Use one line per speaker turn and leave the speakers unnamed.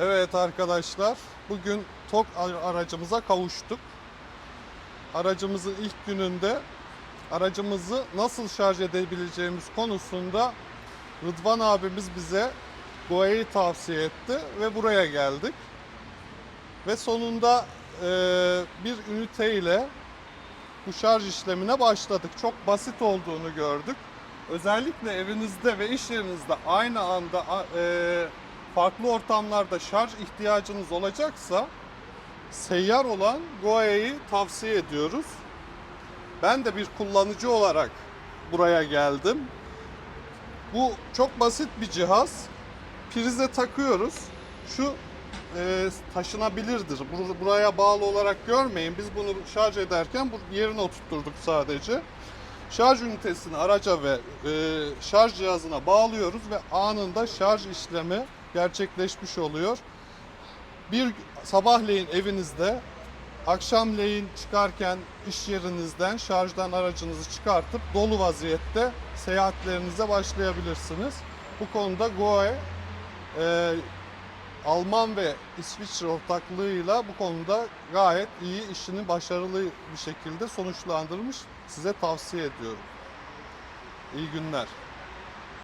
Evet arkadaşlar, bugün TOK aracımıza kavuştuk. Aracımızın ilk gününde aracımızı nasıl şarj edebileceğimiz konusunda Rıdvan abimiz bize Goa'yı tavsiye etti ve buraya geldik. Ve sonunda e, bir ünite ile bu şarj işlemine başladık. Çok basit olduğunu gördük. Özellikle evinizde ve iş yerinizde aynı anda e, farklı ortamlarda şarj ihtiyacınız olacaksa seyyar olan Goa'yı tavsiye ediyoruz. Ben de bir kullanıcı olarak buraya geldim. Bu çok basit bir cihaz. Prize takıyoruz. Şu e, taşınabilirdir. Bur- Buraya bağlı olarak görmeyin. Biz bunu şarj ederken bu yerine oturtturduk sadece. Şarj ünitesini araca ve e, şarj cihazına bağlıyoruz ve anında şarj işlemi gerçekleşmiş oluyor. Bir sabahleyin evinizde, akşamleyin çıkarken iş yerinizden şarjdan aracınızı çıkartıp dolu vaziyette seyahatlerinize başlayabilirsiniz. Bu konuda GOE e, Alman ve İsviçre ortaklığıyla bu konuda gayet iyi işini başarılı bir şekilde sonuçlandırmış. Size tavsiye ediyorum. İyi günler.